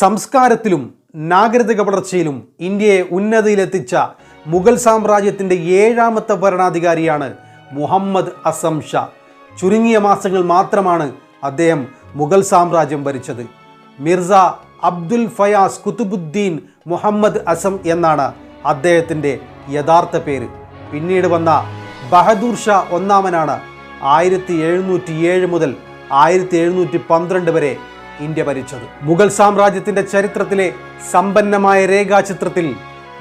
സംസ്കാരത്തിലും നാഗരിക വളർച്ചയിലും ഇന്ത്യയെ ഉന്നതിയിലെത്തിച്ച മുഗൾ സാമ്രാജ്യത്തിന്റെ ഏഴാമത്തെ ഭരണാധികാരിയാണ് മുഹമ്മദ് അസം ഷാ. ചുരുങ്ങിയ മാസങ്ങൾ മാത്രമാണ് അദ്ദേഹം മുഗൾ സാമ്രാജ്യം ഭരിച്ചത്. മിർസ അബ്ദുൽ ഫയാസ് കുത്തുബുദ്ദീൻ മുഹമ്മദ് അസം എന്നാണ് അദ്ദേഹത്തിന്റെ യഥാർത്ഥ പേര്. പിന്നീട് വന്ന ബഹദൂർ ഷാ ഒന്നാമനാണ് ആയിരത്തി എഴുന്നൂറ്റി ഏഴ് മുതൽ ആയിരത്തി എഴുന്നൂറ്റി പന്ത്രണ്ട് വരെ ഇന്ത്യ ഭരിച്ചത്. മുഗൾ സാമ്രാജ്യത്തിന്റെ ചരിത്രത്തിലെ സമ്പന്നമായ രേഖാചിത്രത്തിൽ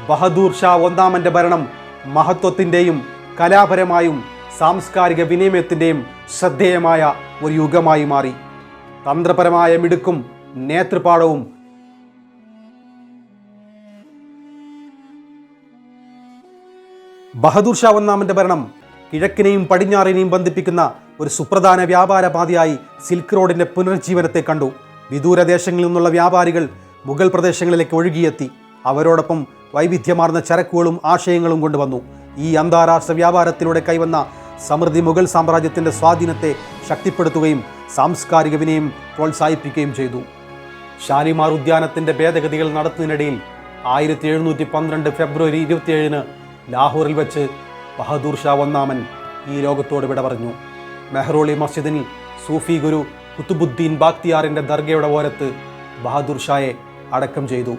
ബഹദൂർ ഷാ ഒന്നാമന്റെ ഭരണം മഹത്വത്തിന്റെയും കലാപരമായും സാംസ്കാരിക വിനിമയത്തിന്റെയും ശ്രദ്ധേയമായ ഒരു യുഗമായി മാറി. തന്ത്രപരമായ മിടുക്കും നേതൃപാഠവും ബഹദൂർ ഷാ ഒന്നാമന്റെ ഭരണം കിഴക്കിനെയും പടിഞ്ഞാറിനെയും ബന്ധിപ്പിക്കുന്ന ഒരു സുപ്രധാന വ്യാപാര പാതയായി സിൽക്ക് റോഡിന്റെ പുനരുജ്ജീവനത്തെ കണ്ടു. വിദൂര ദേശങ്ങളിൽ നിന്നുള്ള വ്യാപാരികൾ മുഗൾ പ്രദേശങ്ങളിലേക്ക് ഒഴുകിയെത്തി. അവരോടൊപ്പം വൈവിധ്യമാർന്ന ചരക്കുകളും ആശയങ്ങളും കൊണ്ടുവന്നു. ഈ അന്താരാഷ്ട്ര വ്യാപാരത്തിലൂടെ കൈവന്ന സമൃദ്ധി മുഗൾ സാമ്രാജ്യത്തിന്റെ സ്വാധീനത്തെ ശക്തിപ്പെടുത്തുകയും സാംസ്കാരിക വിനയം പ്രോത്സാഹിപ്പിക്കുകയും ചെയ്തു. ഷാലിമാർ ഉദ്യാനത്തിന്റെ ഭേദഗതികൾ നടത്തുന്നതിനിടയിൽ ആയിരത്തി എഴുന്നൂറ്റി പന്ത്രണ്ട് ഫെബ്രുവരി ഇരുപത്തിയേഴിന് ലാഹോറിൽ വെച്ച് ബഹദൂർ ഷാ ഒന്നാമൻ ഈ ലോകത്തോട് വിട പറഞ്ഞു. മെഹ്റോളി മസ്ജിദിൽ സൂഫി ഗുരു കുത്തുബുദ്ദീൻ ബാക്തിയാറിന്റെ ദർഗയുടെ ഓരത്ത് ബഹദൂർ ഷായെ അടക്കം ചെയ്തു.